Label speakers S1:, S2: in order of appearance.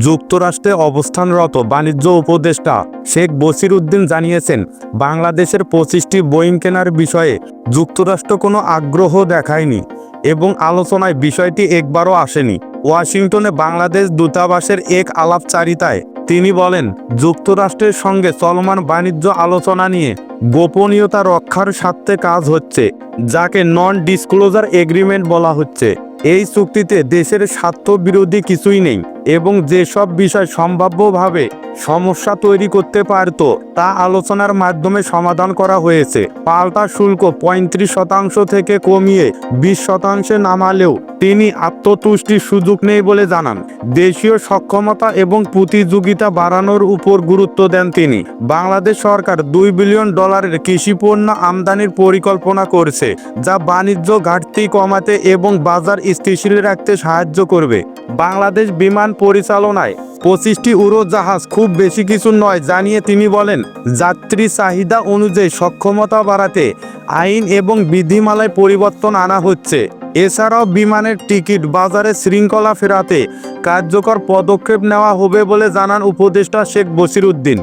S1: যুক্তরাষ্ট্রে অবস্থানরত বাণিজ্য উপদেষ্টা শেখ বসির উদ্দিন জানিয়েছেন, বাংলাদেশের পঁচিশটি বোয়িং কেনার বিষয়ে যুক্তরাষ্ট্র কোনো আগ্রহ দেখায়নি এবং আলোচনায় বিষয়টি একবারও আসেনি। ওয়াশিংটনে বাংলাদেশ দূতাবাসের এক আলাপচারিতায় তিনি বলেন, যুক্তরাষ্ট্রের সঙ্গে চলমান বাণিজ্য আলোচনা নিয়ে গোপনীয়তা রক্ষার স্বার্থে কাজ হচ্ছে, যাকে নন ডিসক্লোজার এগ্রিমেন্ট বলা হচ্ছে। এই চুক্তিতে দেশের স্বার্থ বিরোধী কিছুই নেই। এবং যেসব বিষয় সম্ভাব্যভাবে সমস্যা তৈরি করতে পারত, তা আলোচনার মাধ্যমে সমাধান করা হয়েছে। পাল্টা শুল্ক পঁয়ত্রিশ শতাংশ থেকে কমিয়ে বিশ শতাংশে নামালেও তিনি আত্মতুষ্টির সুযোগ নেই বলে জানান। দেশীয় সক্ষমতা এবং প্রতিযোগিতা বাড়ানোর উপর গুরুত্ব দেন তিনি। বাংলাদেশ সরকার দুই বিলিয়ন ডলারের কৃষিপণ্য আমদানির পরিকল্পনা করছে, যা বাণিজ্য ঘাটতি কমাতে এবং বাজার স্থিতিশীল রাখতে সাহায্য করবে। বাংলাদেশ বিমান পরিচালনায় পঁচিশটি উড়োজাহাজ খুব বেশি কিছু নয় জানিয়ে তিনি বলেন, যাত্রী চাহিদা অনুযায়ী সক্ষমতা বাড়াতে আইন এবং বিধিমালায় পরিবর্তন আনা হচ্ছে। এছাড়াও বিমানের টিকিট বাজারে শৃঙ্খলা ফেরাতে কার্যকর পদক্ষেপ নেওয়া হবে বলে জানান উপদেষ্টা শেখ বসির উদ্দিন